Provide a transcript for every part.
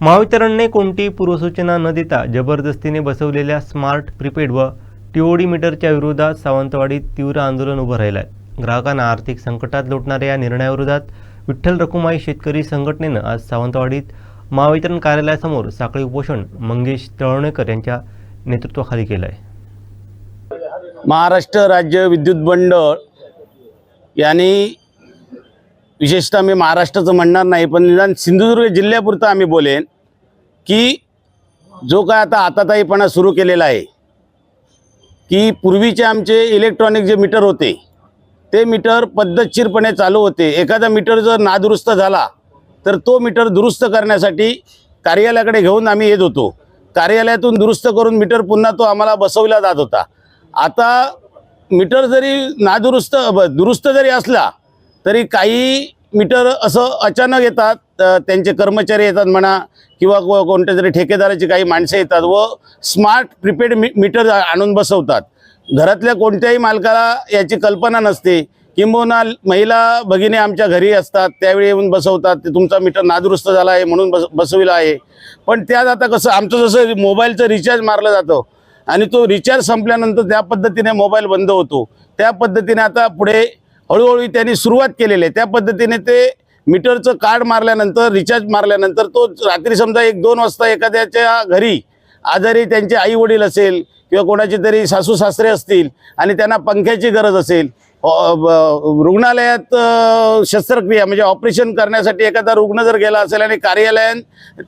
महावितरणने कोणतीही पूर्वसूचना न देता जबरदस्तीने बसवलेल्या स्मार्ट प्रीपेड व टीओडी मीटरच्या विरोधात सावंतवाडीत तीव्र आंदोलन उभं राहिलं आहे ग्राहकांना आर्थिक संकटात लोटणाऱ्या या निर्णयाविरोधात विठ्ठल रखुमाई शेतकरी संघटनेनं आज सावंतवाडीत महावितरण कार्यालयासमोर साखळी उपोषण मंगेश तळवणेकर यांच्या नेतृत्वाखाली केलं आहे महाराष्ट्र राज्य विद्युत मंडळ यांनी विशेषतः मी महाराष्ट्राचं म्हणणार नाही पण निदान सिंधुदुर्ग जिल्ह्यापुरतं आम्ही बोलेन की जो काय आता आताताईपणा सुरू केलेला आहे की पूर्वीचे आमचे इलेक्ट्रॉनिक जे मीटर होते ते मीटर पद्धतशीरपणे चालू होते. एखादा मीटर जर नादुरुस्त झाला तर तो मीटर दुरुस्त करण्यासाठी कार्यालयाकडे घेऊन आम्ही येत होतो. कार्यालयातून दुरुस्त करून मीटर पुन्हा तो आम्हाला बसवला जात होता. आता मीटर जरी नादुरुस्त दुरुस्त जरी असला तरी काही मीटर असं अचानक येतात त्यांचे कर्मचारी येतात म्हणा किंवा कोणत्या तरी ठेकेदाराची काही माणसं येतात व स्मार्ट प्रिपेड मी मीटर आणून बसवतात. घरातल्या कोणत्याही मालकाला याची कल्पना नसते किंबहुना महिला भगिनी आमच्या घरी असतात त्यावेळी येऊन बसवतात ते तुमचा मीटर नादुरुस्त झाला आहे म्हणून बस बसविला आहे. पण त्यात आता कसं आमचं जसं मोबाईलचं रिचार्ज मारलं जातं आणि तो रिचार्ज संपल्यानंतर त्या पद्धतीने मोबाईल बंद होतो. त्या पद्धतीने आता पुढे हळूहळू त्यांनी सुरुवात केलेली आहे. त्या पद्धतीने ते मीटरचं कार्ड मारल्यानंतर रिचार्ज मारल्यानंतर तो रात्री समजा एक दोन वाजता एखाद्याच्या घरी आजारी त्यांचे आई वडील असेल किंवा कोणाचे तरी सासू सासरे असतील आणि त्यांना पंख्याची गरज असेल रुग्णालयात शस्त्रक्रिया म्हणजे ऑपरेशन करण्यासाठी एखादा रुग्ण जर गेला असेल आणि कार्यालयात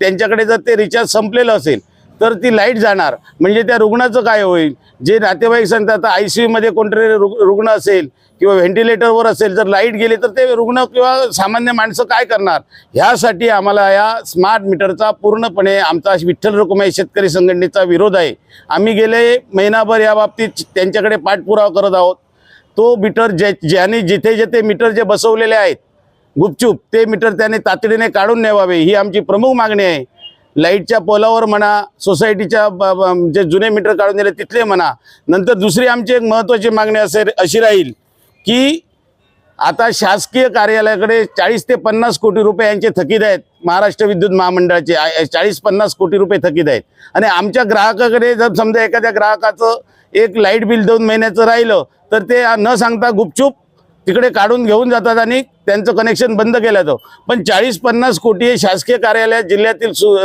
त्यांच्याकडे जर ते रिचार्ज संपलेलं असेल तर ती लाइट जाणार. म्हणजे त्या रुग्णाचं काय होईल? जे नातेवाईक सांगतात आता आय सी यूमध्ये कोणतरी रुग्ण असेल किंवा व्हेंटिलेटरवर असेल जर लाइट गेली तर ते रुग्ण किंवा सामान्य माणसं काय करणार? ह्यासाठी आम्हाला या स्मार्ट मीटरचा पूर्णपणे आमचा विठ्ठल रुक्माई शेतकरी संघटनेचा विरोध आहे. आम्ही गेले महिनाभर या बाबतीत त्यांच्याकडे पाठपुरावा करत आहोत. तो मीटर जे ज्याने जिथे जिथे मीटर जे बसवलेले आहेत गुपचूप ते मीटर त्याने तातडीने काढून नेवावे ही आमची प्रमुख मागणी आहे. लाईटच्या पोलावर म्हणा सोसायटीच्या जे जुने मीटर काढून दिले तिथले म्हणा. नंतर दुसरी आमची एक महत्त्वाची मागणी असेल अशी राहील की आता शासकीय कार्यालयाकडे चाळीस ते पन्नास कोटी रुपये यांचे थकीत आहेत. महाराष्ट्र विद्युत महामंडळाचे चाळीस पन्नास कोटी रुपये थकीत आहेत. आणि आमच्या ग्राहकाकडे जर समजा एखाद्या ग्राहकाचं एक लाइट बिल दोन महिन्याचं राहिलं तर ते न सांगता गुपचूप तिकडे काढून घेऊन जातात आणि त्यांचं कनेक्शन बंद केलं जातं. पण चाळीस पन्नास कोटी हे शासकीय कार्यालयात जिल्ह्यातील सु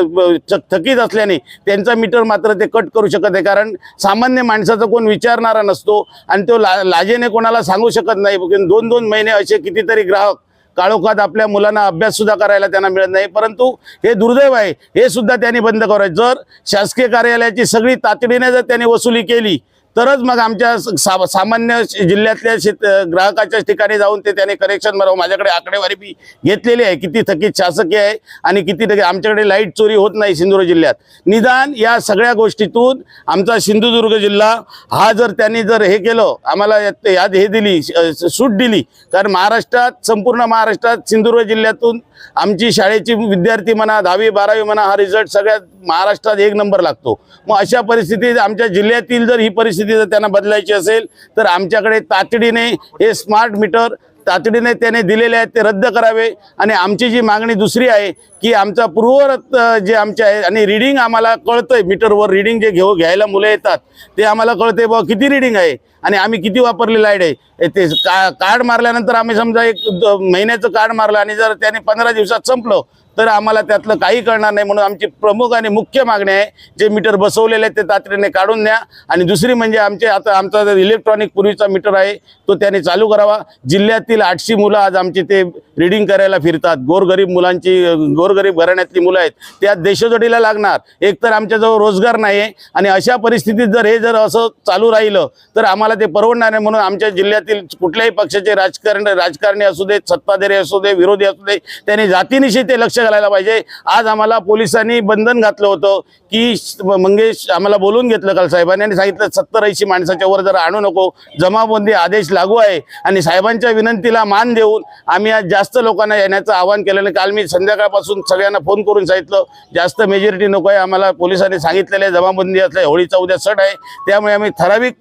थकीत असल्याने त्यांचा मीटर मात्र ते कट करू शकत नाही. कारण सामान्य माणसाचा कोण विचारणारा नसतो आणि तो ला लाजेने कोणाला सांगू शकत नाही. दोन दोन महिने असे कितीतरी ग्राहक काळोखात आपल्या मुलांना अभ्यास सुद्धा करायला त्यांना मिळत नाही. परंतु हे दुर्दैव आहे. हे सुद्धा त्यांनी बंद करायचं जर शासकीय कार्यालयाची सगळी तातडीने जर त्यांनी वसुली केली तरच मग आमच्या सा सामान्य जिल्ह्यातल्या शेत ग्राहकाच्या ठिकाणी जाऊन ते त्याने करेक्शन भरावं माझ्याकडे आकडेवारी बी घेतलेली आहे. किती थकीत शासकीय आहे आणि किती थकीत आमच्याकडे लाइट चोरी होत नाही सिंधुदुर्ग जिल्ह्यात. निदान या सगळ्या गोष्टीतून आमचा सिंधुदुर्ग जिल्हा हा जर त्यांनी जर हे केलं आम्हाला याद हे दिली सूट दिली. कारण महाराष्ट्रात संपूर्ण महाराष्ट्रात सिंधुदुर्ग जिल्ह्यातून आमची शाळेची विद्यार्थी म्हणा दहावी बारावी म्हणा हा रिझल्ट सगळ्यात महाराष्ट्रात एक नंबर लागतो. मग अशा परिस्थितीत आमच्या जिल्ह्यातील जर ही परिस्थिती जर त्यांना बदलायची असेल तर आमच्याकडे तातडीने हे स्मार्ट मीटर तातडीने त्याने दिलेले आहेत ते रद्द करावे. आणि आमची जी मागणी दुसरी आहे की आमचा पूर्वरत जे आमचे आहे आणि रिडिंग आम्हाला कळतंय मीटरवर रिडिंग जे घेऊ घ्यायला मुलं येतात ते आम्हाला कळतंय बा किती रिडिंग आहे? आणि आम्ही किती वापरली लाइट आहे? ते का कार्ड मारल्यानंतर आम्ही समजा एक द- महिन्याचं कार्ड मारलं आणि जर त्याने पंधरा दिवसात संपलं तर आम्हाला त्यातलं काही कळणार नाही. म्हणून आमची प्रमुख आणि मुख्य मागणी आहे जे मीटर बसवलेले आहेत ते तातडीने काढून द्या. आणि दुसरी म्हणजे आमचे आता आमचा इलेक्ट्रॉनिक पूर्वीचा मीटर आहे तो त्याने चालू करावा. जिल्ह्यातील आठशे मुलं आज आमची ते रिडिंग करायला फिरतात. गोरगरीब मुलांची गोरगरीब घराण्यातली मुलं आहेत. त्या देशोजडीला लागणार. एकतर आमच्याजवळ रोजगार नाही आहे आणि अशा परिस्थितीत जर हे जर असं चालू राहिलं तर आम्हाला ते परवडणार नाही. म्हणून आमच्या जिल्ह्यातील कुठल्याही पक्षाचे राजकारण राजकारणी असू देत सत्ताधारी असू दे विरोधी असू दे त्यांनी जातीनिशी ते लक्ष घालायला पाहिजे. आज आम्हाला पोलिसांनी बंधन घातलं होतं की मंगेश आम्हाला बोलून घेतलं काल साहेबांनी आणि सांगितलं सत्तर ऐंशी माणसाच्या वर जर आणू नको जमाबंदी आदेश लागू आहे आणि साहेबांच्या विनंतीला मान देऊन आम्ही आज जास्त लोकांना येण्याचं आवाहन केलं काल मी संध्याकाळपासून सगळ्यांना फोन करून सांगितलं जास्त मेजॉरिटी नको आहे. आम्हाला पोलिसांनी सांगितलेले जमाबंदी असल्या होळीचा उद्या सट आहे. त्यामुळे आम्ही ठराविक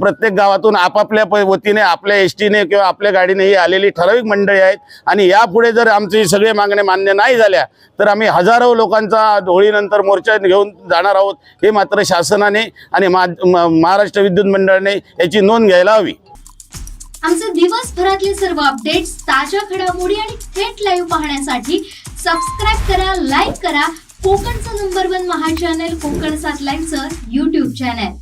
प्रत्येक गावातून आपापल्या प- वतीने आपल्या एस टीने किंवा आपल्या गाडीने ही आलेली ठराविक मंडळी आहेत. आणि यापुढे जर आमचे सगळे मागणे मान्य नाही झाल्या तर आम्ही हजारो लोकांचा होळीनंतर मोर्चा घेऊन जाणार आहोत हे मात्र शासनाने आणि महाराष्ट्र विद्युत मंडळाने याची नोंद घ्यायला हवी. आमचे दिवसभरातले सर्व अपडेट्स ताज्या घडामोडी आणि थेट लाईव्ह पाहण्यासाठी सबस्क्राईब करा लाईक करा. कोकणचं number one Maha channel Konkan सात लाईव्हचं युट्यूब चॅनल